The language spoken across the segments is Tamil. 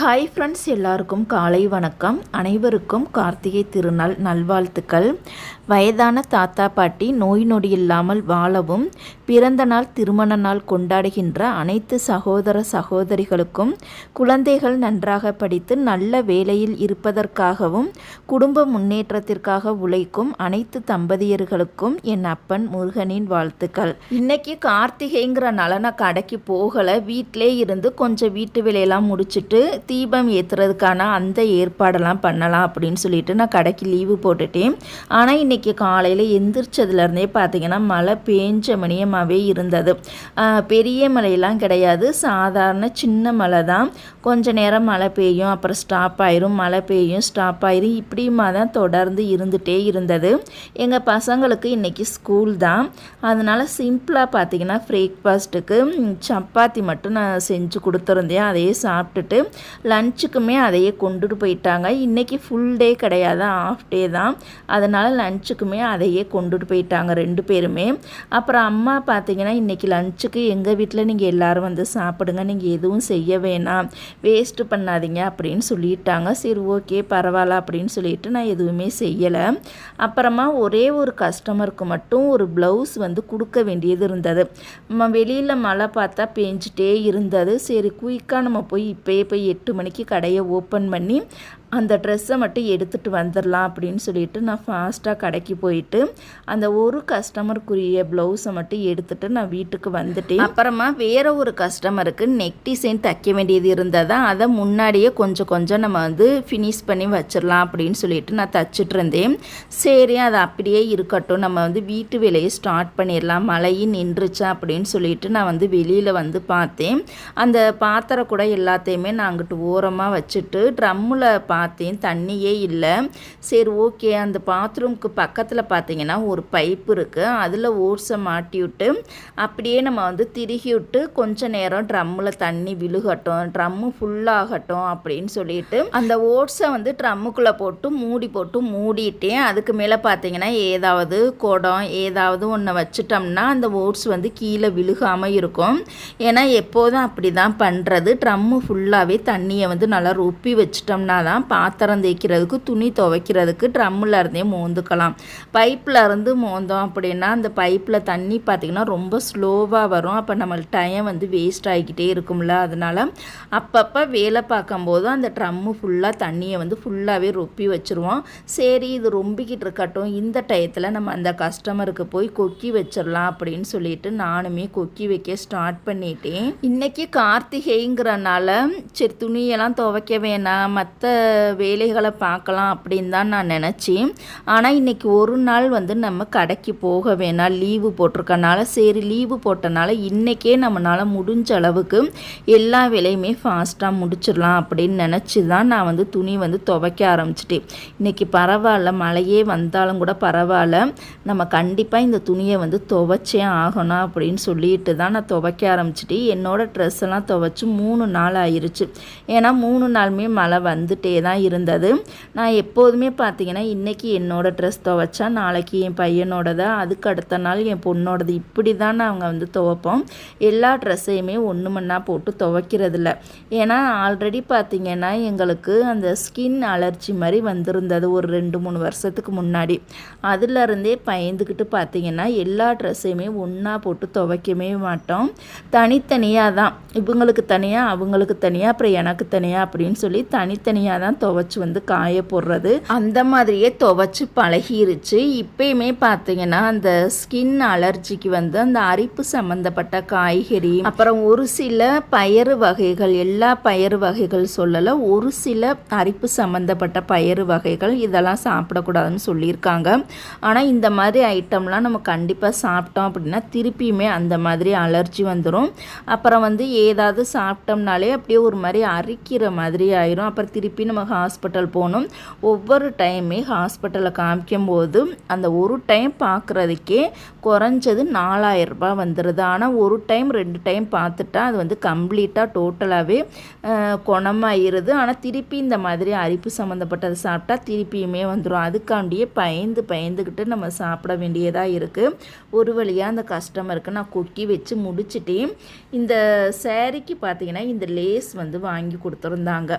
ஹாய் ஃப்ரெண்ட்ஸ் எல்லாருக்கும் காலை வணக்கம். அனைவருக்கும் கார்த்திகை திருநாள் நல்வாழ்த்துக்கள். வயதான தாத்தா பாட்டி நோய் நொடி இல்லாமல் வாழவும் பிறந்த நாள் திருமண நாள் கொண்டாடுகின்ற அனைத்து சகோதர சகோதரிகளுக்கும் குழந்தைகள் நன்றாக படித்து நல்ல வேலையில் இருப்பதற்காகவும் குடும்ப முன்னேற்றத்திற்காக உழைக்கும் அனைத்து தம்பதியர்களுக்கும் என் அப்பன் முருகனின் வாழ்த்துக்கள். இன்னைக்கு கார்த்திகைங்கிற நலன கடைக்கு போகலை வீட்டிலே இருந்து கொஞ்சம் வீட்டு வேலையெல்லாம் முடிச்சுட்டு தீபம் ஏற்றுறதுக்கான அந்த ஏற்பாடெல்லாம் பண்ணலாம் அப்படின்னு சொல்லிட்டு நான் கடைக்கு லீவு போட்டுட்டேன். ஆனால் இன்றைக்கி காலையில் எந்திரிச்சதுலேருந்தே பார்த்தீங்கன்னா மழை பேஞ்ச அதிகமாகவே இருந்தது. பெரிய மழையெல்லாம் கிடையாது. சாதாரண சின்ன மழை தான். கொஞ்ச நேரம் மழை பெய்யும் அப்புறம் ஸ்டாப் ஆயிரும். மழை பெய்யும் ஸ்டாப் ஆயிரும். இப்படியுமா தான் தொடர்ந்து இருந்துகிட்டே இருந்தது. எங்கள் பசங்களுக்கு இன்றைக்கி ஸ்கூல் தான். அதனால் சிம்பிளாக பார்த்திங்கன்னா பிரேக்ஃபாஸ்ட்டுக்கு சப்பாத்தி மட்டும் நான் செஞ்சு கொடுத்துருந்தேன். அதையே சாப்பிட்டுட்டு லஞ்சுக்குமே அதையே கொண்டுட்டு போயிட்டாங்க. இன்றைக்கி ஃபுல் டே கிடையாது. ஆஃப் டே தான். அதனால் லஞ்சுக்குமே அதையே கொண்டுட்டு போயிட்டாங்க ரெண்டு பேருமே. அப்புறம் அம்மா பார்த்தீங்கன்னா இன்றைக்கி லஞ்சுக்கு எங்கள் வீட்டில் நீங்கள் எல்லோரும் வந்து சாப்பிடுங்க நீங்கள் எதுவும் செய்ய வேணாம் வேஸ்ட்டு பண்ணாதீங்க அப்படின்னு சொல்லிட்டாங்க. சரி ஓகே பரவாயில்ல அப்படின்னு சொல்லிட்டு நான் எதுவுமே செய்யலை. அப்புறமா ஒரே ஒரு கஸ்டமருக்கு மட்டும் ஒரு ப்ளவுஸ் வந்து கொடுக்க வேண்டியது இருந்தது. நம்ம வெளியில் மழை பார்த்தா பேஞ்சிட்டே இருந்தது. சரி குயிக்காக நம்ம போய் இப்போயே போய் எட்டு மணிக்கு கடையை ஓப்பன் பண்ணி அந்த ட்ரெஸ்ஸை மட்டும் எடுத்துகிட்டு வந்துடலாம் அப்படின்னு சொல்லிட்டு நான் ஃபாஸ்ட்டாக கடைக்கு போயிட்டு அந்த ஒரு கஸ்டமருக்குரிய ப்ளவுஸை மட்டும் எடுத்துகிட்டு நான் வீட்டுக்கு வந்துட்டேன். அப்புறமா வேறு ஒரு கஸ்டமருக்கு நெக் டிசைன் தைக்க வேண்டியது இருந்ததா அதை முன்னாடியே கொஞ்சம் கொஞ்சம் நம்ம வந்து ஃபினிஷ் பண்ணி வச்சிடலாம் அப்படின்னு சொல்லிட்டு நான் தச்சுட்டு இருந்தேன். சரி அது அப்படியே இருக்கட்டும். நம்ம வந்து வீட்டு வேலையை ஸ்டார்ட் பண்ணிடலாம் மழையும் நின்றுச்சா அப்படின்னு சொல்லிட்டு நான் வந்து வெளியில் வந்து பார்த்தேன். அந்த பாத்திரம் கூட எல்லாத்தையுமே நான் அங்கிட்டு ஓரமாக வச்சுட்டு ட்ரம்மில் பார்த்தேன் தண்ணியே இல்லை. சரி ஓகே. அந்த பாத்ரூம்க்கு பக்கத்தில் பார்த்தீங்கன்னா ஒரு பைப் இருக்குது அதில் ஓட்ஸை மாட்டி விட்டு அப்படியே நம்ம வந்து திருகி விட்டு கொஞ்ச நேரம் ட்ரம்மில் தண்ணி விழுகட்டும் ட்ரம்மு ஃபுல்லாகட்டும் அப்படின்னு சொல்லிட்டு அந்த ஓட்ஸை வந்து ட்ரம்முக்குள்ளே போட்டு மூடி போட்டு மூடிட்டேன். அதுக்கு மேலே பார்த்தீங்கன்னா ஏதாவது குடம் ஏதாவது ஒன்று வச்சுட்டோம்னா அந்த ஓட்ஸ் வந்து கீழே விழுகாமல் இருக்கும். ஏன்னா எப்போதும் அப்படி தான் பண்ணுறது ட்ரம்மு ஃபுல்லாகவே தண்ணியை வந்து நல்லா ரொப்பி வச்சிட்டோம்னா தான் பாத்திரம் தேய்க்கிறதுக்கு துணி துவைக்கிறதுக்கு ட்ரம்மில் இருந்தே மோந்துக்கலாம். பைப்பில் இருந்து மோந்தோம் அப்படின்னா அந்த பைப்பில் தண்ணி பார்த்திங்கன்னா ரொம்ப ஸ்லோவாக வரும். அப்போ நம்மளுக்கு டைம் வந்து வேஸ்ட் ஆகிக்கிட்டே இருக்கும்ல. அதனால் அப்பப்போ வேலை பார்க்கும்போது அந்த ட்ரம்மு ஃபுல்லாக தண்ணியை வந்து ஃபுல்லாகவே ரொப்பி வச்சுருவோம். சரி இது ரொம்பிக்கிட்டு இருக்கட்டும். இந்த டயத்தில் நம்ம அந்த கஸ்டமருக்கு போய் கொக்கி வச்சிடலாம் அப்படின்னு சொல்லிட்டு நானுமே கொக்கி வைக்க ஸ்டார்ட் பண்ணிட்டேன். இன்றைக்கி கார்த்திகைங்கிறனால சரி துணியெல்லாம் துவைக்க வேணாம். மற்ற வேலைகளை பார்க்கலாம் அப்படின்னு தான் நான் நினச்சேன். ஆனால் இன்றைக்கி ஒரு நாள் வந்து நம்ம கடைக்கு போக வேணாம். லீவு போட்டிருக்கனால சரி லீவு போட்டனால இன்றைக்கே நம்மளால் முடிஞ்ச அளவுக்கு எல்லா வேலையுமே ஃபாஸ்ட்டாக முடிச்சிடலாம் அப்படின்னு நினச்சி தான் நான் வந்து துணி வந்து துவைக்க ஆரம்பிச்சிட்டேன். இன்றைக்கி பரவாயில்ல மழையே வந்தாலும் கூட பரவாயில்ல. நம்ம கண்டிப்பாக இந்த துணியை வந்து துவைச்சே ஆகணும் அப்படின்னு சொல்லிட்டு தான் நான் துவைக்க ஆரம்பிச்சிட்டு என்னோடய ட்ரெஸ் எல்லாம் துவைச்சி மூணு நாள் ஆயிடுச்சு ஏன்னா மூணு நாளுமே மழை வந்துட்டே தான் இருந்தது. நான் எப்போதுமே பார்த்தீங்கன்னா இன்றைக்கி என்னோட ட்ரெஸ் துவைச்சா நாளைக்கு என் பையனோடதை அதுக்கு அடுத்த நாள் என் பொண்ணோடது. இப்படி தான் நாங்கள் வந்து துவைப்போம். எல்லா ட்ரெஸ்ஸையுமே ஒன்று மண்ணாக போட்டு துவைக்கிறதில்ல. ஏன்னா ஆல்ரெடி பார்த்தீங்கன்னா எங்களுக்கு அந்த ஸ்கின் அலர்ஜி மாதிரி வந்திருந்தது ஒரு ரெண்டு மூணு வருஷத்துக்கு முன்னாடி. அதுலேருந்தே பயந்துக்கிட்டு பார்த்தீங்கன்னா எல்லா ட்ரெஸ்ஸையுமே ஒன்றா போட்டு துவைக்கவே மாட்டோம். தனித்தனியாக தான். இவங்களுக்கு தனியாக அவங்களுக்கு தனியாக அப்புறம் எனக்கு தனியாக அப்படின்னு சொல்லி தனித்தனியாக தான் துவைச்சி வந்து காய போடுறது. அந்த மாதிரியே துவைச்சி பழகிருச்சு. இப்பயுமே பார்த்தீங்கன்னா அந்த ஸ்கின் அலர்ஜிக்கு வந்து அந்த அரிப்பு சம்மந்தப்பட்ட காய்கறி அப்புறம் ஒரு சில பயறு வகைகள் எல்லா பயறு வகைகள் சொல்லலை ஒரு சில அரிப்பு சம்மந்தப்பட்ட பயறு வகைகள் இதெல்லாம் சாப்பிடக்கூடாதுன்னு சொல்லியிருக்காங்க. ஆனால் இந்த மாதிரி ஐட்டம்லாம் நம்ம கண்டிப்பாக சாப்பிட்டோம் அப்படின்னா திருப்பியுமே அந்த மாதிரி அலர்ஜி வந்துடும் அப்புறம் வந்து ஏதாவது சாப்பிட்டோம்னாலே அப்படியே ஒரு மாதிரி அரிக்கிற மாதிரி ஆயிரும். அப்புறம் திருப்பி நம்ம ஹாஸ்பிட்டல் போகணும். ஒவ்வொரு டைமே ஹாஸ்பிட்டலில் காமிக்கும் போது அந்த ஒரு டைம் பார்க்குறதுக்கே குறைஞ்சது நாலாயிரம் வந்துடுது ஆனால் ஒரு டைம் ரெண்டு டைம் பார்த்துட்டா அது வந்து கம்ப்ளீட்டாக டோட்டலாகவே குணமாயிருது. ஆனால் திருப்பி இந்த மாதிரி அரிப்பு சம்மந்தப்பட்டதை சாப்பிட்டா திருப்பியுமே வந்துடும் அதுக்காண்டியே பயந்து பயந்துக்கிட்டு நம்ம சாப்பிட வேண்டியதாக இருக்குது ஒரு வழியாக அந்த கஸ்டமருக்கு நான் கொக்கி வச்சு முடிச்சுட்டேன். இந்த சேரீக்கு பார்த்தீங்கன்னா இந்த லேஸ் வந்து வாங்கி கொடுத்துருந்தாங்க.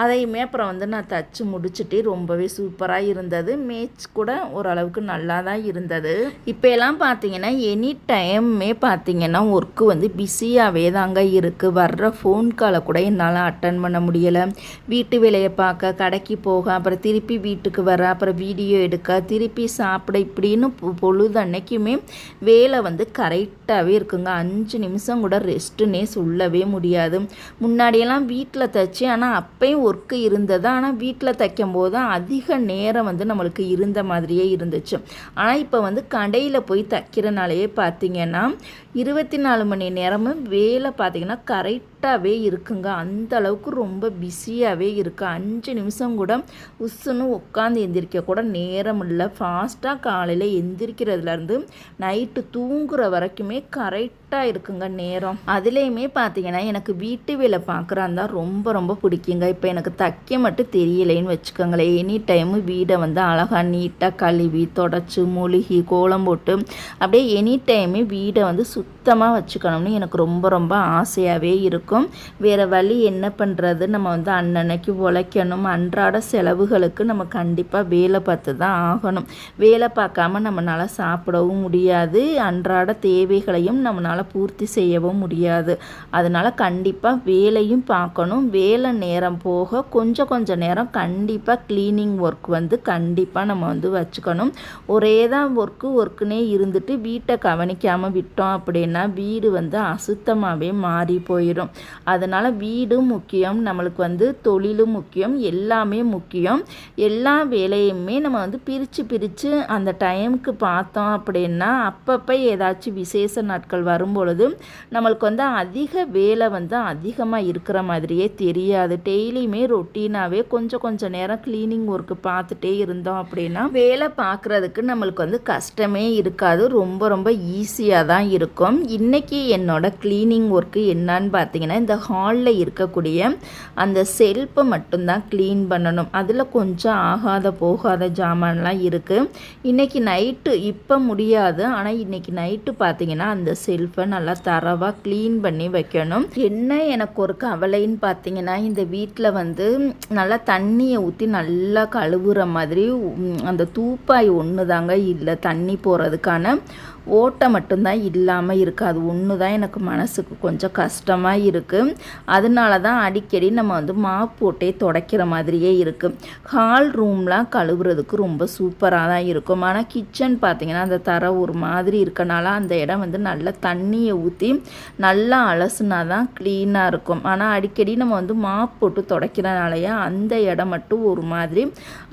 அதையுமே அப்புறம் வந்து நான் தச்சு முடிச்சுட்டு ரொம்பவே சூப்பராக இருந்தது. மேட்ச் கூட ஓரளவுக்கு நல்லா தான் இருந்தது. இப்போ எல்லாம் பார்த்தீங்கன்னா எனி டைம்மே பார்த்தீங்கன்னா ஒர்க்கு வந்து பிஸியாகவே தாங்க இருக்குது வர்ற ஃபோன் காலை கூட என்னால் அட்டன் பண்ண முடியலை. வீட்டு வேலையை பார்க்க கடைக்கு போக அப்புறம் திருப்பி வீட்டுக்கு வர அப்புறம் வீடியோ எடுக்க திருப்பி சாப்பிட இப்படின்னு பொழுது அன்னைக்குமே வேலை வந்து கரெக்ட் கரெக்டாகவே இருக்குங்க. அஞ்சு நிமிஷம் கூட ரெஸ்ட்டுன்னே சொல்லவே முடியாது. முன்னாடியெல்லாம் வீட்டில் தைச்சி ஆனால் அப்பையும் ஒர்க்கு இருந்தது. ஆனால் வீட்டில் தைக்கும் போது அதிக நேரம் வந்து நம்மளுக்கு இருந்த மாதிரியே இருந்துச்சு. ஆனால் இப்போ வந்து கடையில் போய் தைக்கிறனாலேயே பார்த்தீங்கன்னா இருபத்தி நாலு மணி நேரமும் வேலை பார்த்தீங்கன்னா கரெக்டாகவே இருக்குங்க. அந்த அளவுக்கு ரொம்ப பிஸியாகவே இருக்குது அஞ்சு நிமிஷம் கூட உஸ்ஸுன்னு உட்காந்து எந்திரிக்க கூட நேரம் இல்லை. ஃபாஸ்ட்டாக காலையில் எந்திரிக்கிறதுலேருந்து நைட்டு தூங்குற வரைக்குமே கரெக்ட் கரெக்டாக இருக்குங்க நேரம். அதுலேயுமே பார்த்தீங்கன்னா எனக்கு வீட்டு வேலை பார்க்குறாந்தா ரொம்ப ரொம்ப பிடிக்குங்க. இப்போ எனக்கு தைக்க மட்டும் தெரியலைன்னு வச்சுக்கோங்களேன். எனி டைமு வீடை வந்து அழகாக நீட்டாக கழுவி தொடச்சி மூழ்கி கோலம் போட்டு அப்படியே எனி டைமு வீடை வந்து சுத்தமாக வச்சுக்கணும்னு எனக்கு ரொம்ப ரொம்ப ஆசையாகவே இருக்கும். வேறு வழி என்ன பண்ணுறது நம்ம வந்து அன்னன்னைக்கு உழைக்கணும். அன்றாட செலவுகளுக்கு நம்ம கண்டிப்பாக வேலை பார்த்து தான் ஆகணும். வேலை பார்க்காம நம்மளால் சாப்பிடவும் முடியாது. அன்றாட தேவைகளையும் நம்மளால் பூர்த்தி செய்யவும் முடியாது. அதனால் கண்டிப்பாக வேலையும் பார்க்கணும். வேலை நேரம் போக கொஞ்சம் கொஞ்சம் நேரம் கண்டிப்பாக க்ளீனிங் ஒர்க் வந்து கண்டிப்பாக நம்ம வந்து வச்சுக்கணும். ஒரே தான் ஒர்க்கு ஒர்க்குனே இருந்துட்டு வீட்டை கவனிக்காமல் விட்டோம் அப்படின்னா வீடு வந்து அசுத்தமாகவே மாறி போயிடும். அதனால் வீடும் முக்கியம் நம்மளுக்கு வந்து தொழிலும் முக்கியம் எல்லாமே முக்கியம். எல்லா வேலையுமே நம்ம வந்து பிரித்து பிரித்து அந்த டைமுக்கு பார்த்தோம் அப்படின்னா அப்பப்போ ஏதாச்சும் விசேஷ நாட்கள் வரும் வரும்பொழுது நம்மளுக்கு வந்து அதிக வேலை வந்து அதிகமாக இருக்கிற மாதிரியே தெரியாது. டெய்லியுமே ரொட்டீனாகவே கொஞ்சம் கொஞ்சம் நேரம் க்ளீனிங் ஒர்க்கு பார்த்துட்டே இருந்தோம் அப்படின்னா வேலை பார்க்குறதுக்கு நம்மளுக்கு வந்து கஷ்டமே இருக்காது. ரொம்ப ரொம்ப ஈஸியாக தான் இருக்கும். இன்றைக்கி என்னோட க்ளீனிங் ஒர்க்கு என்னான்னு பார்த்தீங்கன்னா இந்த ஹாலில் இருக்கக்கூடிய அந்த செல்ஃபை மட்டும்தான் க்ளீன் பண்ணணும். அதில் கொஞ்சம் ஆகாத போகாத ஜாமான்லாம் இருக்குது இன்றைக்கி நைட்டு இப்போ முடியாது. ஆனால் இன்றைக்கி நைட்டு பார்த்தீங்கன்னா அந்த செல்ஃபை நல்லா தரவாக க்ளீன் பண்ணி வைக்கணும். என்ன எனக்கு ஒரு கவலைன்னு பார்த்தீங்கன்னா இந்த வீட்டில் வந்து நல்லா தண்ணியை ஊற்றி நல்லா கழுவுற மாதிரி அந்த தூப்பாய் ஒன்று தாங்க இல்லை தண்ணி போகிறதுக்கான ஓட்டை மட்டும்தான் இல்லாமல் இருக்குது அது ஒன்று தான் எனக்கு மனசுக்கு கொஞ்சம் கஷ்டமாக இருக்குது அதனால தான் அடிக்கடி நம்ம வந்து மாப் போட்டே துடைக்கிற மாதிரியே இருக்குது ஹால் ரூம்லாம் கழுவுறதுக்கு ரொம்ப சூப்பராக தான் இருக்கும். ஆனால் கிச்சன் பார்த்திங்கன்னா அந்த தர ஒரு மாதிரி இருக்கனால அந்த இடம் வந்து நல்லா தண்ணியை ஊற்றி நல்லா அலசுனா தான் க்ளீனாக இருக்கும். ஆனால் அடிக்கடி நம்ம வந்து மாப் போட்டு துடைக்கிறனாலயே அந்த இடம் மட்டும் ஒரு மாதிரி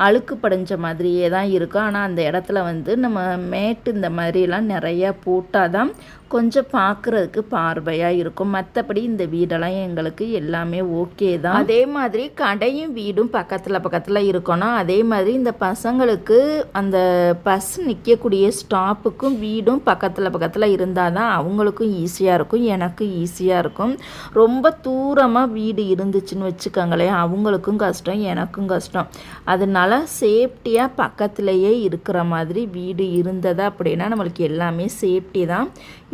அழுக்கு படைஞ்ச மாதிரியே தான் இருக்கும் ஆனால் அந்த இடத்துல வந்து நம்ம மேட்டு இந்த மாதிரிலாம் நிறையா போட்டால் தான் கொஞ்சம் பார்க்குறதுக்கு பார்வையாக இருக்கும். மற்றபடி இந்த வீடெல்லாம் எங்களுக்கு எல்லாமே ஓகே தான். அதே மாதிரி கடையும் வீடும் பக்கத்தில் பக்கத்தில் இருக்கணும். அதே மாதிரி இந்த பசங்களுக்கு அந்த பஸ் நிற்கக்கூடிய ஸ்டாப்புக்கும் வீடும் பக்கத்தில் பக்கத்தில் இருந்தால் தான் அவங்களுக்கும் ஈஸியாக இருக்கும். எனக்கும் ஈஸியாக இருக்கும். ரொம்ப தூரமாக வீடு இருந்துச்சுன்னு வச்சுக்கோங்களேன். அவங்களுக்கும் கஷ்டம் எனக்கும் கஷ்டம். அதனால சேஃப்டியாக பக்கத்துலேயே இருக்கிற மாதிரி வீடு இருந்தது அப்படின்னா நம்மளுக்கு எல்லாமே சேஃப்டி தான்.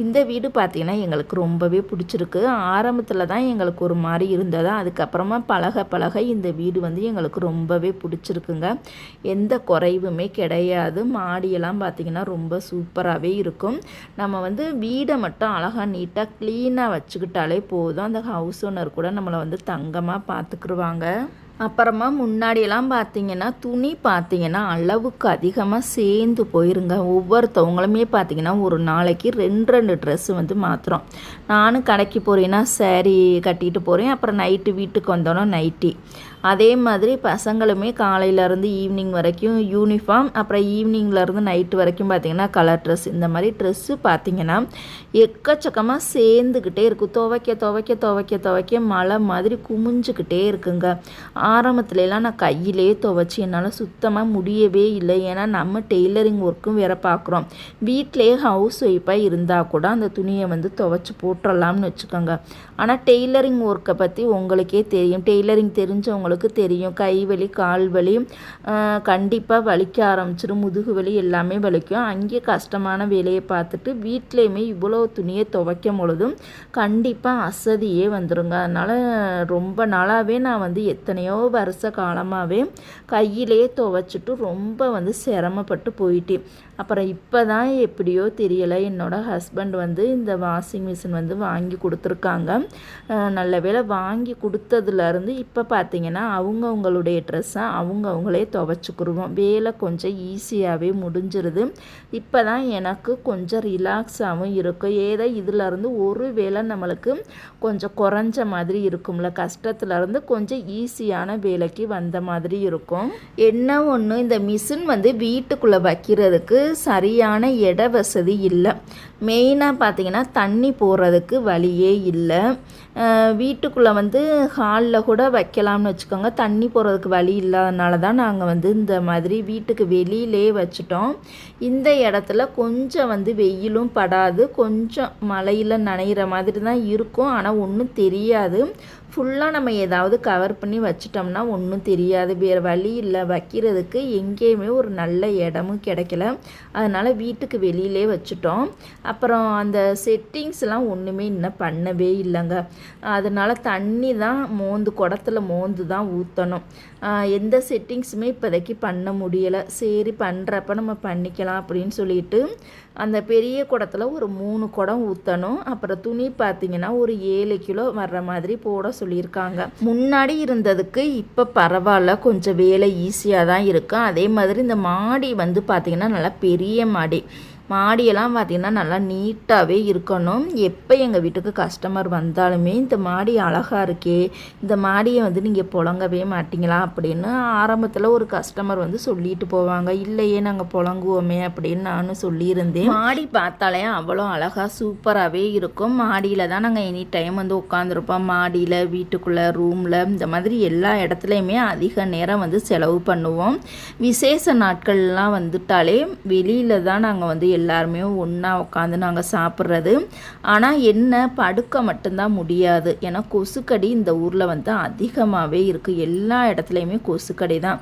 இந்த வீடு பார்த்திங்கன்னா எங்களுக்கு ரொம்பவே பிடிச்சிருக்கு. ஆரம்பத்தில் தான் எங்களுக்கு ஒரு மாதிரி இருந்தது. அதுக்கப்புறமா பழக பழக இந்த வீடு வந்து எங்களுக்கு ரொம்பவே பிடிச்சிருக்குங்க. எந்த குறைவுமே கிடையாது. மாடியெல்லாம் பார்த்திங்கன்னா ரொம்ப சூப்பராகவே இருக்கும். நம்ம வந்து வீடை மட்டும் அழகாக நீட்டாக க்ளீனாக வச்சுக்கிட்டாலே போதும். அந்த ஹவுஸ் ஓனர் கூட நம்மளை வந்து தங்கமாக பார்த்துக்குருவாங்க அப்புறமா முன்னாடியெல்லாம் பார்த்தீங்கன்னா துணி பார்த்தீங்கன்னா அளவுக்கு அதிகமாக சேர்ந்து போயிருங்க. ஒவ்வொருத்தவங்களுமே பார்த்தீங்கன்னா ஒரு நாளைக்கு ரெண்டு ரெண்டு ட்ரெஸ்ஸு வந்து மாற்றுறோம் நானும் கடைக்கு போகிறேன்னா சேரீ கட்டிட்டு போகிறேன் அப்புறம் நைட்டு வீட்டுக்கு வந்தோன்னா நைட்டி அதே மாதிரி பசங்களுமே காலையிலேருந்து ஈவினிங் வரைக்கும் யூனிஃபார்ம் அப்புறம் ஈவினிங்லேருந்து நைட்டு வரைக்கும் பார்த்திங்கன்னா கலர் ட்ரெஸ் இந்த மாதிரி ட்ரெஸ்ஸு பார்த்திங்கன்னா எக்கச்சக்கமாக சேர்ந்துக்கிட்டே இருக்கும். துவைக்க துவைக்க துவைக்க துவைக்க மழை மாதிரி குமிஞ்சுக்கிட்டே இருக்குங்க. ஆரம்பத்துலலாம் நான் கையிலே துவைச்சி என்னால் சுத்தமாக முடியவே இல்லை. ஏன்னா நம்ம டெய்லரிங் ஒர்க்கும் வேறு பார்க்குறோம் வீட்டிலேயே ஹவுஸ் ஒய்ஃபாக இருந்தால் கூட அந்த துணியை வந்து துவைச்சி போட்டுடலாம்னு வச்சுக்கோங்க. ஆனால் டெய்லரிங் ஒர்க்கை பற்றி உங்களுக்கே தெரியும். டெய்லரிங் தெரிஞ்சவங்களுக்கு தெரியும். கை வலி கால் வலி கண்டிப்பாக வலிக்க ஆரம்பிச்சிடும் முதுகு வலி எல்லாமே வலிக்கும். அங்கே கஷ்டமான வேலையை பார்த்துட்டு வீட்லேயுமே இவ்வளோ துணியை துவைக்கும் பொழுதும் கண்டிப்பாக அசதியே வந்துடுங்க அதனால் ரொம்ப நாளாகவே நான் வந்து எத்தனையோ வருஷ காலமாகவே கையிலே துவைச்சிட்டு ரொம்ப வந்து சிரமப்பட்டு போயிட்டேன். அப்புறம் இப்போ தான் எப்படியோ தெரியலை. என்னோடய ஹஸ்பண்ட் வந்து இந்த வாஷிங் மிஷின் வந்து வாங்கி கொடுத்துருக்காங்க. நல்ல வேலை வாங்கி கொடுத்ததுலேருந்து இப்போ பார்த்தீங்கன்னா அவங்கவுங்களுடைய ட்ரெஸ்ஸை அவங்கவுங்களே துவைச்சிக்கிடுவோம் வேலை கொஞ்சம் ஈஸியாகவே முடிஞ்சிருது. இப்போ தான் எனக்கு கொஞ்சம் ரிலாக்ஸாகவும் இருக்கும் ஏதோ இதிலருந்து ஒரு வேலை நம்மளுக்கு கொஞ்சம் குறைஞ்ச மாதிரி இருக்கும்ல. கஷ்டத்துலேருந்து கொஞ்சம் ஈஸியான வேலைக்கு வந்த மாதிரி இருக்கும். என்ன ஒன்று இந்த மிஷின் வந்து வீட்டுக்குள்ளே வைக்கிறதுக்கு சரியான இட வசதி இல்லை மெயினாக பார்த்திங்கன்னா தண்ணி போகிறதுக்கு வழியே இல்லை. வீட்டுக்குள்ளே வந்து ஹாலில் கூட வைக்கலாம்னு வச்சுக்கோங்க. தண்ணி போகிறதுக்கு வழி இல்லாதனால தான் நாங்கள் வந்து இந்த மாதிரி வீட்டுக்கு வெளியிலே வச்சுட்டோம். இந்த இடத்துல கொஞ்சம் வந்து வெயிலும் படாது. கொஞ்சம் மழையில் நனைகிற மாதிரி தான் இருக்கும். ஆனால் ஒன்றும் தெரியாது. ஃபுல்லாக நம்ம ஏதாவது கவர் பண்ணி வச்சிட்டோம்னா ஒன்றும் தெரியாது. வேறு வழி இல்லை. வைக்கிறதுக்கு எங்கேயுமே ஒரு நல்ல இடமும் கிடைக்கல. அதனால் வீட்டுக்கு வெளியிலே வச்சுட்டோம். அப்புறம் அந்த செட்டிங்ஸ்லாம் ஒன்றுமே இன்னும் பண்ணவே இல்லைங்க. அதனால் தண்ணி தான் மோந்து குடத்துல மோந்து தான் ஊற்றணும் எந்த செட்டிங்ஸுமே இப்போதைக்கு பண்ண முடியலை. சரி பண்ணுறப்ப நம்ம பண்ணிக்கலாம் அப்படின்னு சொல்லிட்டு அந்த பெரிய குடத்தில் ஒரு மூணு குடம் ஊற்றணும் அப்புறம் துணி பார்த்திங்கன்னா ஒரு ஏழு கிலோ வர்ற மாதிரி போட சொல்லியிருக்காங்க. முன்னாடி இருந்ததுக்கு இப்போ பரவாயில்ல. கொஞ்சம் வேலை ஈஸியாக தான் இருக்கும் அதே மாதிரி இந்த மாடி வந்து பார்த்திங்கன்னா நல்லா பெரிய மாடி. மாடியெல்லாம் பார்த்திங்கன்னா நல்லா நீட்டாகவே இருக்கணும். எப்போ எங்கள் வீட்டுக்கு கஸ்டமர் வந்தாலுமே இந்த மாடி அழகாக இருக்கே இந்த மாடியை வந்து நீங்கள் புழங்கவே மாட்டிங்களா அப்படின்னு ஆரம்பத்தில் ஒரு கஸ்டமர் வந்து சொல்லிட்டு போவாங்க. இல்லையே நாங்கள் புழங்குவோமே அப்படின்னு நானும் சொல்லியிருந்தேன். மாடி பார்த்தாலே அவ்வளோ அழகாக சூப்பராகவே இருக்கும். மாடியில் தான் நாங்கள் எனி டைம் வந்து உட்காந்துருப்போம். மாடியில் வீட்டுக்குள்ளே ரூமில் இந்த மாதிரி எல்லா இடத்துலையுமே அதிக நேரம் வந்து செலவு பண்ணுவோம். விசேஷ நாட்கள்லாம் வந்துட்டாலே வெளியில் தான் நாங்கள் வந்து எல்லாருமே ஒன்றா உட்காந்து நாங்கள் சாப்பிட்றது. ஆனால் என்ன படுக்க மட்டும்தான் முடியாது. ஏன்னா கொசுக்கடி இந்த ஊரில் வந்து அதிகமாகவே இருக்குது எல்லா இடத்துலையுமே கொசுக்கடி தான்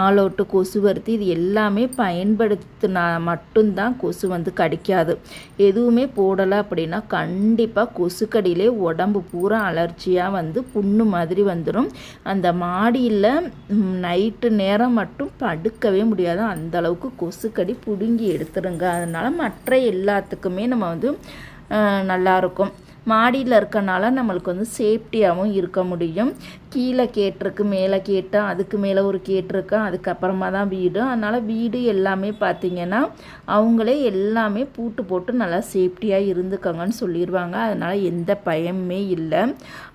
ஆளோட்டு கொசு வருத்தி இது எல்லாமே பயன்படுத்தினா மட்டும்தான் கொசு வந்து கடிக்காது. எதுவுமே போடலை அப்படின்னா கண்டிப்பாக கொசுக்கடியிலே உடம்பு பூரா அலர்ச்சியாக வந்து புண்ணு மாதிரி வந்துடும் அந்த மாடியில் நைட்டு நேரம் மட்டும் படுக்கவே முடியாது. அந்தளவுக்கு கொசுக்கடி பிடுங்கி எடுத்துருங்க. அதனால் அதனால் மற்ற எல்லாத்துக்குமே நம்ம வந்து நல்லாயிருக்கும் மாடியில் இருக்கனால நம்மளுக்கு வந்து சேஃப்டியாகவும் இருக்க முடியும். கீழே கேட்டிருக்கு மேலே கேட்டால் அதுக்கு மேலே ஒரு கேட்டிருக்கு அதுக்கப்புறமா தான் வீடு. அதனால் வீடு எல்லாமே பார்த்திங்கன்னா அவங்களே எல்லாமே பூட்டு போட்டு நல்லா சேஃப்டியாக இருந்துக்கோங்கன்னு சொல்லிடுவாங்க அதனால் எந்த பயமுமே இல்லை.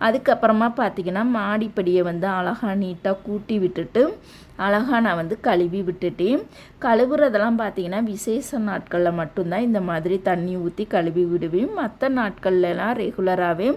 அதுக்கப்புறமா பார்த்திங்கன்னா மாடிப்படியை வந்து அழகாக நீட்டாக கூட்டி விட்டுட்டு அழகாக நான் வந்து கழுவி விட்டுட்டேன். கழுவுறதெல்லாம் பார்த்தீங்கன்னா விசேஷ நாட்களில் மட்டும்தான் இந்த மாதிரி தண்ணி ஊற்றி கழுவி விடுவேன். மற்ற நாட்கள்லாம் ரெகுலராகவே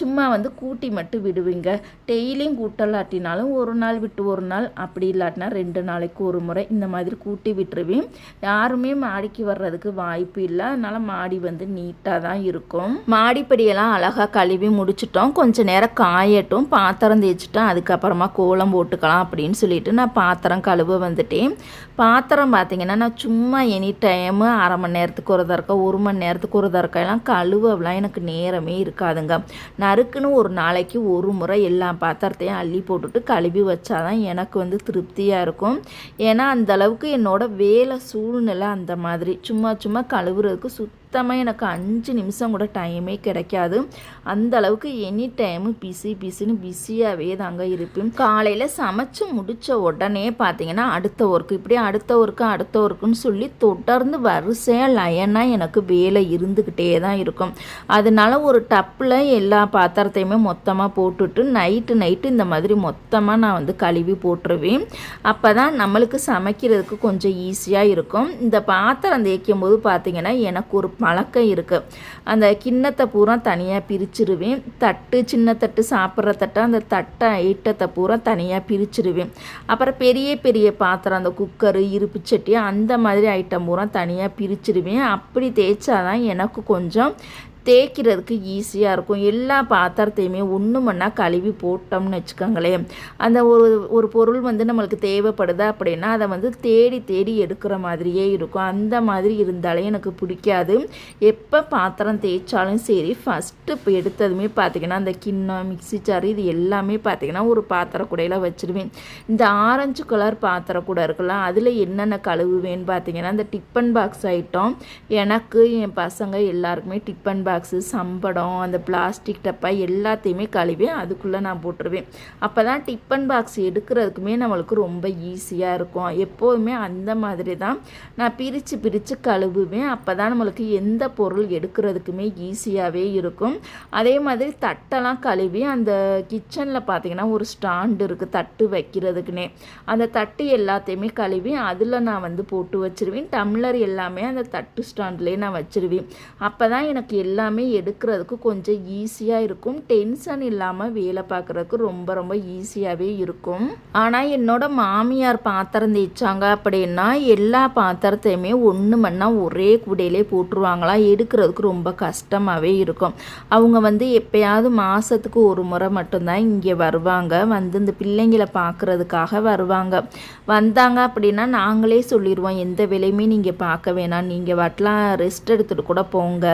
சும்மா வந்து கூட்டி மட்டும் விடுவீங்க. டெய்லியும் கூட்டலாட்டினாலும் ஒரு நாள் விட்டு ஒரு நாள் அப்படி இல்லாட்டினா ரெண்டு நாளைக்கு ஒரு முறை இந்த மாதிரி கூட்டி விட்டுருவேன். யாருமே மாடிக்கு வர்றதுக்கு வாய்ப்பு இல்லை. அதனால் மாடி வந்து நீட்டாக தான் இருக்கும். மாடிப்படியெல்லாம் அழகாக கழுவி முடிச்சிட்டோம். கொஞ்சம் நேரம் காயட்டும். பாத்திரம் தேய்ச்சிட்டோம். அதுக்கப்புறமா கோலம் போட்டுக்கலாம் அப்படின்னு சொல்லிட்டு நான் பாத்திரம் கழுவ வந்துட்டேன். பாத்திரம் பார்த்திங்கன்னா நான் சும்மா எனி டைமு அரை மணி நேரத்துக்கு ஒரு தரக்கா ஒரு மணி நேரத்துக்கு ஒரு தரக்கா எல்லாம் கழுவலாம். எனக்கு நேரமே இருக்காதுங்க. நறுக்குன்னு ஒரு நாளைக்கு ஒரு முறை எல்லா பாத்திரத்தையும் அள்ளி போட்டுட்டு கழுவி வச்சாதான் எனக்கு வந்து திருப்தியாக இருக்கும். ஏன்னா அந்த அளவுக்கு என்னோடய வேலை சூழ்நிலை அந்த மாதிரி. சும்மா சும்மா கழுவுறதுக்கு சுத் சுத்தமாக எனக்கு அஞ்சு நிமிஷம் கூட டைமே கிடைக்காது. அந்த அளவுக்கு எனி டைமும் பிசி பிசின்னு பிஸியாகவே தாங்க இருப்பேன். காலையில் சமைச்சு முடித்த உடனே பார்த்தீங்கன்னா அடுத்த ஒர்க்கு இப்படி அடுத்த ஒர்க்கு அடுத்த ஒர்க்குன்னு சொல்லி தொடர்ந்து வரிசையாக லயனாக எனக்கு வேலை இருந்துக்கிட்டே தான் இருக்கும். அதனால ஒரு டப்பில் எல்லா பாத்திரத்தையுமே மொத்தமாக போட்டுட்டு நைட்டு நைட்டு இந்த மாதிரி மொத்தமாக நான் வந்து கழுவி போட்டுருவேன். அப்போ தான் நம்மளுக்கு சமைக்கிறதுக்கு கொஞ்சம் ஈஸியாக இருக்கும். இந்த பாத்திரம் தேய்க்கும் போது பார்த்தீங்கன்னா எனக்கு ஒரு பழக்கம் இருக்குது அந்த கிண்ணத்தை பூரா தனியாக பிரிச்சிருவேன். தட்டு சின்ன தட்டு சாப்பிட்ற தட்டை அந்த தட்டை ஐட்டத்தை பூரா தனியாக பிரிச்சிருவேன். அப்புறம் பெரிய பெரிய பாத்திரம் அந்த குக்கரு இருப்பு சட்டி அந்த மாதிரி ஐட்டம் பூரா தனியாக பிரிச்சிருவேன். அப்படி தேய்ச்சாதான் எனக்கு கொஞ்சம் தேய்க்கிறதுக்கு ஈஸியாக இருக்கும். எல்லா பாத்திரத்தையுமே ஒன்று மண்ணா கழுவி போட்டோம்னு வச்சுக்கோங்களேன். அந்த ஒரு ஒரு பொருள் வந்து நம்மளுக்கு தேவைப்படுது அப்படின்னா அதை வந்து தேடி தேடி எடுக்கிற மாதிரியே இருக்கும். அந்த மாதிரி இருந்தாலே எனக்கு பிடிக்காது. எப்போ பாத்திரம் தேய்ச்சாலும் சரி ஃபஸ்ட்டு இப்போ எடுத்ததுமே பார்த்திங்கன்னா அந்த கிண்ணம் மிக்சி சாறு இது எல்லாமே பார்த்திங்கன்னா ஒரு பாத்திர குடையில் வச்சுருவேன். இந்த ஆரஞ்சு கலர் பாத்திர கூட இருக்கலாம் அதில் என்னென்ன கழுவுவேன்னு பார்த்தீங்கன்னா இந்த டிஃபன் பாக்ஸ் ஐட்டம் எனக்கு என் பசங்க எல்லாருக்குமே டிஃபன் பாக்ஸ் பாக்ஸு சம்படம் அந்த பிளாஸ்டிக் டப்பா எல்லாத்தையுமே கழுவி அதுக்குள்ளே நான் போட்டுருவேன். அப்போ தான் டிஃபன் பாக்ஸ் எடுக்கிறதுக்குமே நம்மளுக்கு ரொம்ப ஈஸியாக இருக்கும். எப்போதுமே அந்த மாதிரி தான் நான் பிரித்து பிரித்து கழுவுவேன். அப்போ தான் நம்மளுக்கு எந்த பொருள் எடுக்கிறதுக்குமே ஈஸியாகவே இருக்கும். அதே மாதிரி தட்டெல்லாம் கழுவி அந்த கிச்சனில் பார்த்திங்கன்னா ஒரு ஸ்டாண்டு இருக்குது தட்டு வைக்கிறதுக்குனே அந்த தட்டு எல்லாத்தையுமே கழுவி அதில் நான் வந்து போட்டு வச்சுருவேன். டம்ளர் எல்லாமே அந்த தட்டு ஸ்டாண்ட்லேயே நான் வச்சுருவேன். அப்போ தான் எனக்கு எல்லா எல்லாமே எடுக்கிறதுக்கு கொஞ்சம் ஈஸியாக இருக்கும். டென்ஷன் இல்லாமல் வேலை பார்க்குறதுக்கு ரொம்ப ரொம்ப ஈஸியாகவே இருக்கும். ஆனால் என்னோட மாமியார் பாத்திரம் தேய்ச்சாங்க அப்படின்னா எல்லா பாத்திரத்தையுமே ஒன்று மண்ணா ஒரே கூடையிலே போட்டுருவாங்களாம் எடுக்கிறதுக்கு ரொம்ப கஷ்டமாகவே இருக்கும். அவங்க வந்து எப்பயாவது மாதத்துக்கு ஒரு முறை மட்டும்தான் இங்கே வருவாங்க. வந்து இந்த பிள்ளைங்களை பார்க்குறதுக்காக வருவாங்க. வந்தாங்க அப்படின்னா நாங்களே சொல்லிடுவோம் எந்த வேலையுமே நீங்கள் பார்க்க வேணாம். நீங்கள் வாட்டலாம் ரெஸ்ட் எடுத்துகிட்டு கூட போங்க.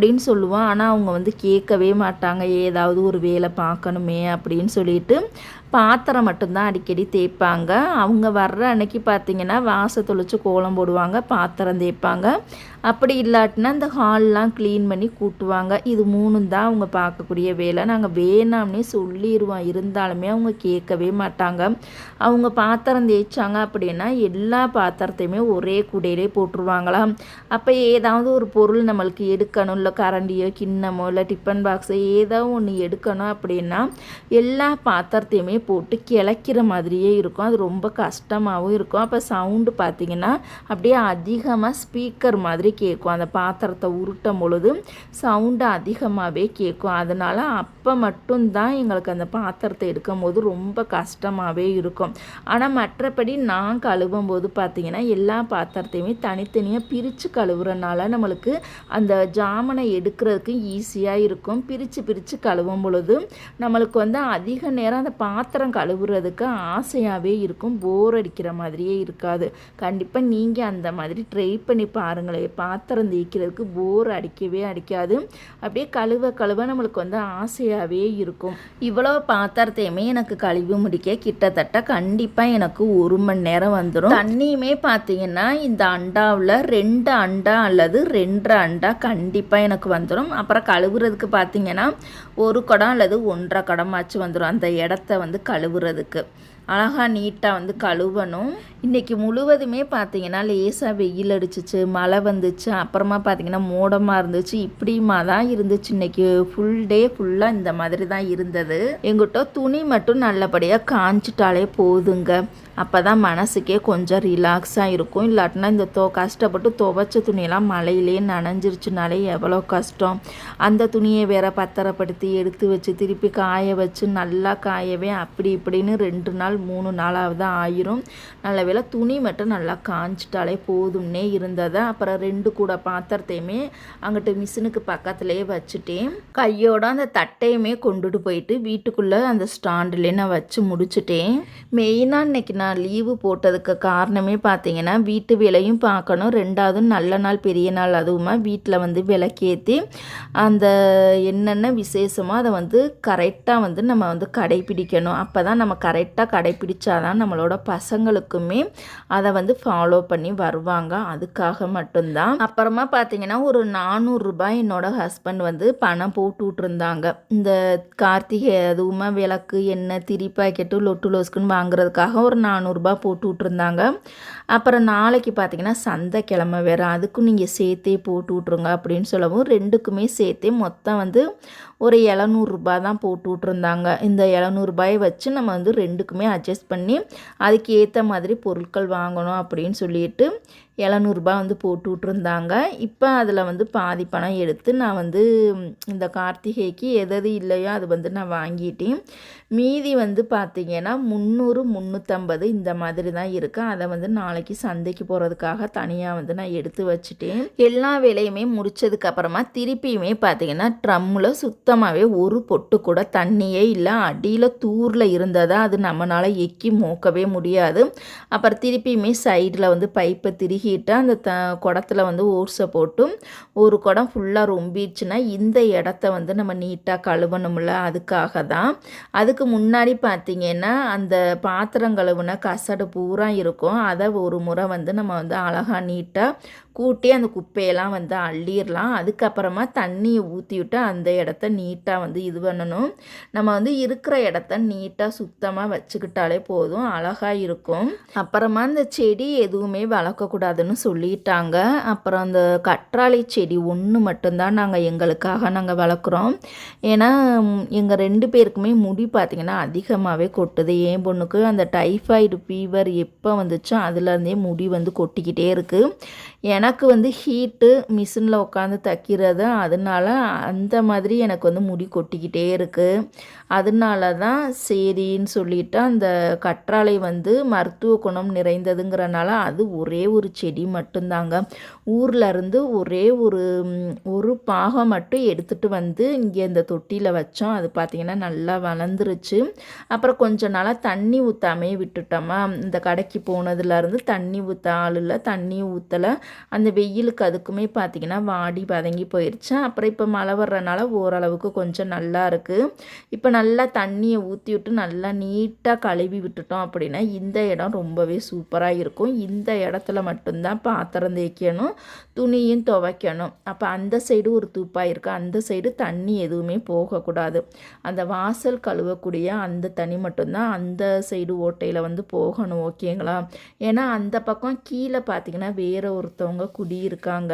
அப்படின்னு சொல்லுவோம் ஆனால் அவங்க வந்து கேட்கவே மாட்டாங்க. ஏதாவது ஒரு வேலை பார்க்கணுமே அப்படின்னு சொல்லிட்டு பாத்திரம் மட்டும்தான் அடிக்கடி தேய்ப்பாங்க. அவங்க வர்ற அன்னைக்கு பார்த்தீங்கன்னா வாசை தொளிச்சு கோலம் போடுவாங்க பாத்திரம் தேய்ப்பாங்க. அப்படி இல்லாட்டினா இந்த ஹால்லாம் க்ளீன் பண்ணி கூட்டுவாங்க. இது மூணும் தான் அவங்க பார்க்கக்கூடிய வேலை. நாங்கள் வேணாம்னே சொல்லிடுவோம் இருந்தாலுமே அவங்க கேட்கவே மாட்டாங்க. அவங்க பாத்திரம் தேய்ச்சாங்க அப்படின்னா எல்லா பாத்திரத்தையுமே ஒரே கூடையிலே போட்டுருவாங்களாம். அப்போ ஏதாவது ஒரு பொருள் நம்மளுக்கு எடுக்கணும். இல்லை கரண்டியோ கிண்ணமோ இல்லை டிஃபன் பாக்ஸோ ஏதோ ஒன்று எடுக்கணும் அப்படின்னா எல்லா பாத்திரத்தையுமே போட்டு கிளைக்கிற மாதிரியே இருக்கும். அது ரொம்ப கஷ்டமாகவும் இருக்கும். அப்போ சவுண்டு பார்த்திங்கன்னா அப்படியே அதிகமாக ஸ்பீக்கர் மாதிரி கேட்கும் அந்த பாத்திரத்தை உருட்டும் பொழுது சவுண்டு அதிகமாகவே கேட்கும் அதனால் அப்போ மட்டும்தான் எங்களுக்கு அந்த பாத்திரத்தை எடுக்கும் போது ரொம்ப கஷ்டமாகவே இருக்கும். ஆனால் மற்றபடி நான் கழுவும் போது பார்த்திங்கன்னா எல்லா பாத்திரத்தையுமே தனித்தனியாக பிரித்து கழுவுறனால நம்மளுக்கு அந்த ஜாமனை எடுக்கிறதுக்கு ஈஸியாக இருக்கும். பிரித்து பிரித்து கழுவும் பொழுது நம்மளுக்கு வந்து அதிக நேரம் அந்த பாத்திரம் கழுவுறதுக்கு ஆசையாகவே இருக்கும். போர் அடிக்கிற மாதிரியே இருக்காது. கண்டிப்பாக நீங்கள் அந்த மாதிரி ட்ரை பண்ணி பாருங்களேன். பாத்திரம் தேய்க்கிறதுக்கு போர் அடிக்கவே அடிக்காது. அப்படியே கழுவ கழுவ நம்மளுக்கு வந்து ஆசையாகவே இருக்கும். இவ்வளோ பாத்திரத்தையுமே எனக்கு கழுவி முடிக்க கிட்டத்தட்ட கண்டிப்பாக எனக்கு ஒரு மணி நேரம் வந்துடும் தண்ணியுமே பார்த்தீங்கன்னா இந்த அண்டாவில் ரெண்டு அண்டா அல்லது ரெண்டரை அண்டா கண்டிப்பாக எனக்கு வந்துடும் அப்புறம் கழுவுறதுக்கு பார்த்தீங்கன்னா ஒரு குடம் அல்லது ஒன்றரை குடமாச்சு வந்துடும் அந்த இடத்த வந்து கழுவுறதுக்கு. அழகாக நீட்டாக வந்து கழுவணும். இன்றைக்கி முழுவதுமே பார்த்திங்கன்னா லேசாக வெயில் அடிச்சிச்சு மழை வந்துச்சு. அப்புறமா பார்த்தீங்கன்னா மோடமாக இருந்துச்சு. இப்படிமா தான் இருந்துச்சு. இன்றைக்கி ஃபுல் டே ஃபுல்லாக இந்த மாதிரி தான் இருந்தது. எங்கிட்ட துணி மட்டும் நல்லபடியாக காஞ்சிட்டாலே போதுங்க. அப்போ தான் மனசுக்கே கொஞ்சம் ரிலாக்ஸாக இருக்கும். இல்லாட்டினா இந்த தோ கஷ்டப்பட்டு துவைச்ச துணியெல்லாம் மழையிலே நனைஞ்சிருச்சுனாலே எவ்வளோ கஷ்டம். அந்த துணியை வேற பத்திரப்படுத்தி எடுத்து வச்சு திருப்பி காய வச்சு நல்லா காயவே அப்படி இப்படின்னு ரெண்டு நாள் மூணு நாளாவது ஆயிரும். நல்ல வேலை துணி மட்டும் நல்லா காஞ்சிட்டாலே போதும்னே இருந்ததை. அப்புறம் ரெண்டு கூட பாத்திரத்தையுமே அங்கிட்டு மிஷினுக்கு பக்கத்துலேயே வச்சுட்டேன். கையோட அந்த தட்டையுமே கொண்டுட்டு போயிட்டு வீட்டுக்குள்ளே அந்த ஸ்டாண்டுலேயே நான் வச்சு முடிச்சுட்டேன். மெயினாக இன்னைக்கு நான் லீவு போட்டதுக்கு காரணமே பார்த்தீங்கன்னா வீட்டு வேலையும் பார்க்கணும். ரெண்டாவது நல்ல நாள் பெரிய நாள் அதுவுமா வீட்டில் வந்து விளக்கேற்றி அந்த என்னென்ன விசேஷமோ அதை வந்து கரெக்டாக வந்து நம்ம வந்து கடைப்பிடிக்கணும் அப்போ தான் நம்ம கரெக்டாக கடைப்பிடிச்சாதான் நம்மளோட பசங்களுக்குமே அதை வந்து ஃபாலோ பண்ணி வருவாங்க. அதுக்காக மட்டும்தான். அப்புறமா பார்த்தீங்கன்னா ஒரு நானூறுரூபா என்னோட ஹஸ்பண்ட் வந்து பணம் போட்டு விட்ருந்தாங்க இந்த கார்த்திகை அதுவுமா விளக்கு எண்ணெய் திரி பாக்கெட்டு லொட்டு லோஸ்க்குன்னு வாங்குறதுக்காக ஒரு நானூறுரூபா போட்டு விட்ருந்தாங்க அப்புறம் நாளைக்கு பார்த்தீங்கன்னா சந்தை கிழமை வேறு. அதுக்கும் நீங்கள் சேர்த்தே போட்டு விட்ருங்க அப்படின்னு சொல்லவும் ரெண்டுக்குமே சேர்த்தே மொத்தம் வந்து ஒரு எழுநூறுரூபா தான் போட்டு விட்ருந்தாங்க இந்த எழுநூறுபாயை வச்சு நம்ம வந்து ரெண்டுக்குமே அட்ஜஸ்ட் பண்ணி அதுக்கு ஏற்ற மாதிரி பொருட்கள் வாங்கணும் அப்படின்னு சொல்லிட்டு எழுநூறுபா வந்து போட்டு விட்ருந்தாங்க இப்போ அதில் வந்து பாதி பணம் எடுத்து நான் வந்து இந்த கார்த்திகைக்கு எதது இல்லையோ அது வந்து நான் வாங்கிட்டேன். மீதி வந்து பார்த்திங்கன்னா முந்நூறு முந்நூற்றம்பது இந்த மாதிரி தான் இருக்குது அதை வந்து நாளைக்கு சந்தைக்கு போகிறதுக்காக தனியாக வந்து நான் எடுத்து வச்சுட்டேன். எல்லா வேலையுமே முடித்ததுக்கப்புறமா திருப்பியுமே பார்த்திங்கன்னா ட்ரம்மில் சுத்தமாகவே ஒரு பொட்டு கூட தண்ணியே இல்லை. அடியில் தூரில் இருந்ததா அது நம்மளால் எக்கி மோக்கவே முடியாது. அப்புறம் திருப்பியுமே சைடில் வந்து பைப்பை திருகி திருகிட்டு அந்த த குடத்துல வந்து ஊர்ஸை போட்டு ஒரு குடம் ஃபுல்லாக ரொம்பிடுச்சுன்னா இந்த இடத்த வந்து நம்ம நீட்டாக கழுவணும்ல அதுக்காக தான் அதுக்கு முன்னாடி பார்த்திங்கன்னா அந்த பாத்திரம் கழுவுன கசடு பூரா இருக்கும். அதை ஒரு முறை வந்து நம்ம வந்து அழகாக நீட்டாக கூட்டி அந்த குப்பையெல்லாம் வந்து அள்ளிடலாம். அதுக்கப்புறமா தண்ணியை ஊற்றி விட்டு அந்த இடத்த நீட்டாக வந்து இது பண்ணணும். நம்ம வந்து இருக்கிற இடத்த நீட்டாக சுத்தமாக வச்சுக்கிட்டாலே போதும். அழகாக இருக்கும். அப்புறமா இந்த செடி எதுவுமே வளர்க்கக்கூடாதுன்னு சொல்லிட்டாங்க. அப்புறம் அந்த கற்றாழை செடி ஒன்று மட்டும்தான் நாங்கள் எங்களுக்காக நாங்கள் வளர்க்குறோம். ஏன்னா எங்கள் ரெண்டு பேருக்குமே முடி பார்த்திங்கன்னா அதிகமாகவே கொட்டுது. என் பொண்ணுக்கு அந்த டைஃபாய்டு ஃபீவர் எப்போ வந்துச்சோ அதுலேருந்தே முடி வந்து கொட்டிக்கிட்டே இருக்குது எனக்கு வந்து ஹீட்டு மிஷினில் உட்காந்து தைக்கிறது அதனால அந்த மாதிரி எனக்கு வந்து முடி கொட்டிக்கிட்டே இருக்குது அதனால தான் சரின்னு சொல்லிவிட்டு அந்த கற்றாழை வந்து மருத்துவ குணம் நிறைந்ததுங்கிறனால அது ஒரே ஒரு செடி மட்டும்தாங்க. ஊரில் இருந்து ஒரே ஒரு ஒரு பாகம் மட்டும் எடுத்துகிட்டு வந்து இங்கே இந்த தொட்டியில் வச்சோம். அது பார்த்திங்கன்னா நல்லா வளர்ந்துருச்சு. அப்புறம் கொஞ்ச நாளாக தண்ணி ஊற்றாமே விட்டுட்டோமா. இந்த கடைக்கு போனதுலேருந்து தண்ணி ஊற்ற ஆள் இல்லை தண்ணி ஊற்றலை அந்த வெயிலுக்கு அதுக்குமே பார்த்திங்கன்னா வாடி வதங்கி போயிடுச்சு அப்புறம் இப்போ மழை வர்றதுனால ஓரளவுக்கு கொஞ்சம் நல்லா இருக்குது இப்போ நல்லா தண்ணியை ஊற்றி விட்டு நல்லா நீட்டாக கழுவி விட்டுட்டோம் அப்படின்னா இந்த இடம் ரொம்பவே சூப்பராக இருக்கும். இந்த இடத்துல மட்டும்தான் பாத்திரம் தேய்க்கணும் துணியும் துவைக்கணும். அப்போ அந்த சைடு ஒரு தூப்பாக இருக்குது அந்த சைடு தண்ணி எதுவுமே போகக்கூடாது. அந்த வாசல் கழுவக்கூடிய அந்த தண்ணி மட்டும்தான் அந்த சைடு ஓட்டையில் வந்து போகணும் ஓகேங்களா ஏன்னா அந்த பக்கம் கீழே பார்த்தீங்கன்னா வேறு ஒருத்தவங்க குடியிருக்காங்க.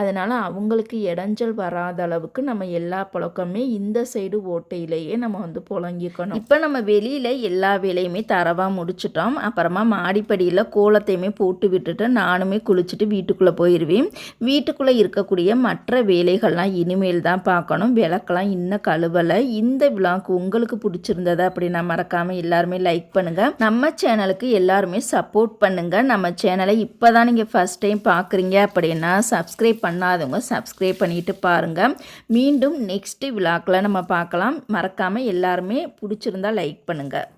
அதனால் அவங்களுக்கு இடைஞ்சல் வராத அளவுக்கு நம்ம எல்லா பழக்கமே இந்த சைடு ஓட்டையிலேயே நம்ம நம்ம வந்து புழங்கிக்கணும். இப்போ நம்ம வெளியில் எல்லா வேலையுமே தரவாக முடிச்சிட்டோம். அப்புறமா மாடிப்படியில் கோலத்தையுமே போட்டு விட்டுட்டு நானுமே குளிச்சுட்டு வீட்டுக்குள்ளே போயிடுவேன் வீட்டுக்குள்ளே இருக்கக்கூடிய மற்ற வேலைகள்லாம் இனிமேல் தான் பார்க்கணும். விளக்கெல்லாம் இன்னும் கழுவலை. இந்த விழாக்கு உங்களுக்கு பிடிச்சிருந்ததா அப்படின்னா மறக்காமல் எல்லாருமே லைக் பண்ணுங்கள் நம்ம சேனலுக்கு எல்லாருமே சப்போர்ட் பண்ணுங்கள் நம்ம சேனலை இப்போ தான் நீங்கள் ஃபஸ்ட் டைம் பார்க்குறீங்க அப்படின்னா சப்ஸ்கிரைப் பண்ணாதவங்க சப்ஸ்கிரைப் பண்ணிட்டு பாருங்கள் மீண்டும் நெக்ஸ்ட்டு விழாக்கில் நம்ம பார்க்கலாம். மறக்காமல் எல்லாருமே பிடிச்சிருந்தா லைக் பண்ணுங்கள்